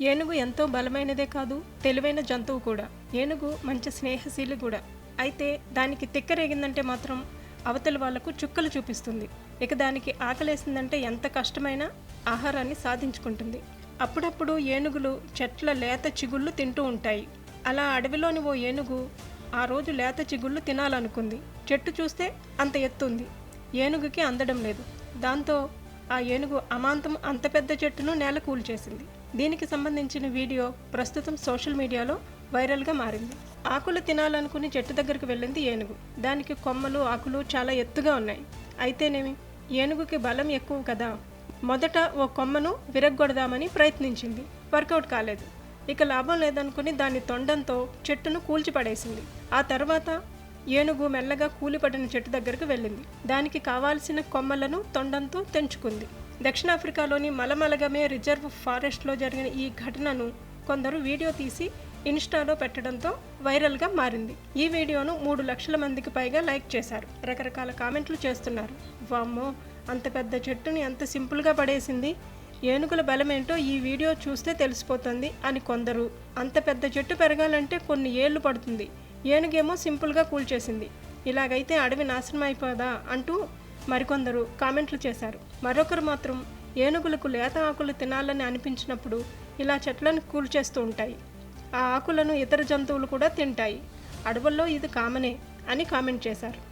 ఏనుగు ఎంతో బలమైనదే కాదు తెలివైన జంతువు కూడా. ఏనుగు మంచి స్నేహశీలి కూడా. అయితే దానికి తిక్కరేగిందంటే మాత్రం అవతల వాళ్ళకు చుక్కలు చూపిస్తుంది. ఇక దానికి ఆకలేసిందంటే ఎంత కష్టమైనా ఆహారాన్ని సాధించుకుంటుంది. అప్పుడప్పుడు ఏనుగులు చెట్ల లేత చిగుళ్ళు తింటూ ఉంటాయి. అలా అడవిలోని ఓ ఏనుగు ఆ రోజు లేత చిగుళ్ళు తినాలనుకుంది. చెట్టు చూస్తే అంత ఎత్తుంది. ఏనుగుకి అందడం లేదు. దాంతో ఆ ఏనుగు అమాంతం అంత పెద్ద చెట్టును నేల కూల్చేసింది. దీనికి సంబంధించిన వీడియో ప్రస్తుతం సోషల్ మీడియాలో వైరల్గా మారింది. ఆకులు తినాలనుకుని చెట్టు దగ్గరికి వెళ్ళింది ఏనుగు. దానికి కొమ్మలు ఆకులు చాలా ఎత్తుగా ఉన్నాయి. అయితేనేమి? ఏనుగుకి బలం ఎక్కువ కదా. మొదట ఓ కొమ్మను విరగ్గొడదామని ప్రయత్నించింది. వర్కౌట్ కాలేదు. ఇక లాభం లేదనుకుని దాని తొండంతో చెట్టును కూల్చిపడేసింది. ఆ తర్వాత ఏనుగు మెల్లగా కూలిపడిన చెట్టు దగ్గరకు వెళ్ళింది. దానికి కావాల్సిన కొమ్మలను తొండంతో తెంచుకుంది. దక్షిణాఫ్రికాలోని మలమలగమే రిజర్వ్ ఫారెస్ట్లో జరిగిన ఈ ఘటనను కొందరు వీడియో తీసి ఇన్స్టాలో పెట్టడంతో వైరల్గా మారింది. ఈ వీడియోను మూడు లక్షల మందికి పైగా లైక్ చేశారు. రకరకాల కామెంట్లు చేస్తున్నారు. వామ్మో అంత పెద్ద చెట్టుని ఎంత సింపుల్గా పడేసింది. ఏనుగుల బలమేంటో ఈ వీడియో చూస్తే తెలిసిపోతుంది అని కొందరు. అంత పెద్ద చెట్టు పెరగాలంటే కొన్ని ఏళ్ళు పడుతుంది. ఏనుగేమో సింపుల్గా కూల్చేసింది ఇలాగైతే అడవి నాశనం అయిపోదా అంటూ మరికొందరు కామెంట్లు చేశారు. మరొకరు మాత్రం ఏనుగులకు లేత ఆకులు తినాలని అనిపించినప్పుడు ఇలా చెట్లను కూల్చేస్తూ ఉంటాయి. ఆ ఆకులను ఇతర జంతువులు కూడా తింటాయి. అడవుల్లో ఇది కామనే అని కామెంట్ చేశారు.